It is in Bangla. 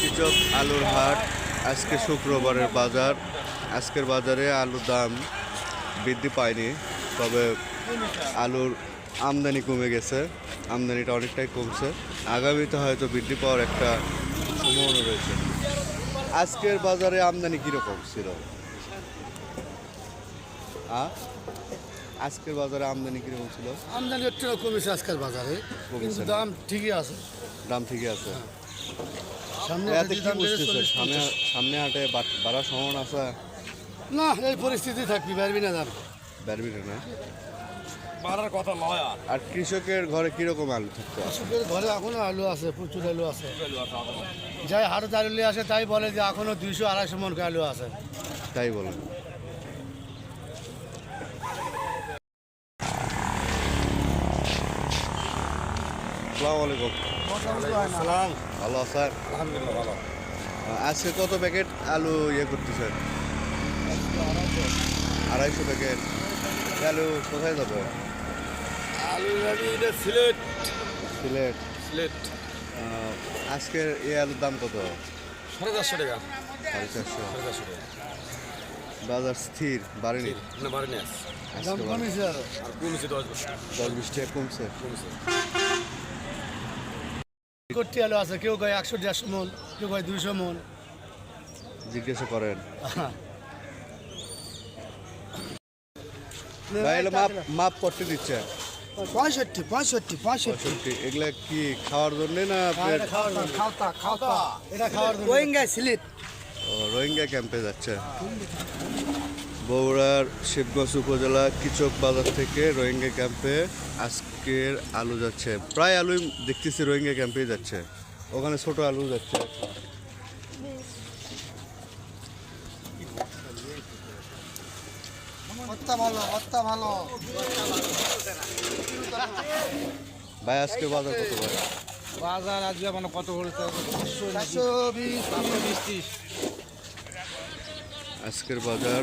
কৃষক আলুর হাট, আজকে শুক্রবারের বাজার। আজকের বাজারে আলুর দাম বৃদ্ধি পায়নি, তবে আলুর আমদানি কমে গেছে। আমদানিটা অনেকটাই কমছে। আগামীতে হয়তো বৃদ্ধি পাওয়ার একটা সম্ভাবনা রয়েছে। আজকের বাজারে আমদানি কীরকম ছিল? আজকের বাজারে আমদানি কীরকম ছিল? আমদানি একটু কমেছে আজকাল বাজারে কিন্তু দাম ঠিকই আছে। দাম ঠিকই আছে। সামনে এতে কি বুঝতেছে? সামনে সামনে হাটে বাড়ার সম্ভাবনা আছে? না এই পরিস্থিতি থাকবি পারবি না দাম। বাড়বি না? বাড়ার কথা নয় আর। কৃষকের ঘরে কীরকম আলু থাকতো কৃষকের ঘরে এখনও আলু আছে প্রচুর আলু আছে। যাই হাটে আলু নিয়ে আসে তাই বলে যে এখনও দুইশো আড়াইশো মন আলু আছে। তাই বলেন। আসসালামু আলাইকুম। সালাম ভালো স্যার? আলহামদুলিল্লাহ ভালো। আজকে কত প্যাকেট আলু ইয়ে করতেছেন? আড়াইশো প্যাকেট। আলু কোথায় যাবে? আলু এটা সিলেট। সিলেট। সিলেট। আজকের এই আলুর দাম কত? সাড়ে চারশো টাকা। সাড়ে চারশো। সাড়ে চারশো টাকা। বাজার স্থির বাড়েনি? মানে আরও কমেছে দশ বিশ টাকা কমছে। কমেছে। কোটি আলু আছে কেউ কয় একশো দেড়শো মন কেউ কয় দুইশো মন। জিজ্ঞাসা করেন। ভাই মাপ মাপ করতে দিচ্ছে। পঁয়ষট্টি পঁয়ষট্টি পঁয়ষট্টি। এগুলা কি খাওয়ার জন্য না খাওয়ার খাওয়া খাওয়া এটা খাওয়ার রোহিঙ্গা সিলেট। ও, রোহিঙ্গা ক্যাম্পে যাচ্ছে। বগুড়ার শিবগঞ্জ উপজেলা কিচক বাজার থেকে রোহিঙ্গা ক্যাম্পে আজকের আলু যাচ্ছে। প্রায় আলুই দেখতেছি রোহিঙ্গা ক্যাম্পেই যাচ্ছে। ওখানে ছোট আলু যাচ্ছে। ভাই আজকে বাজার কত বাজার আজকে মানে কত চারশো বিশ বিশ ত্রিশ। আজকের বাজার।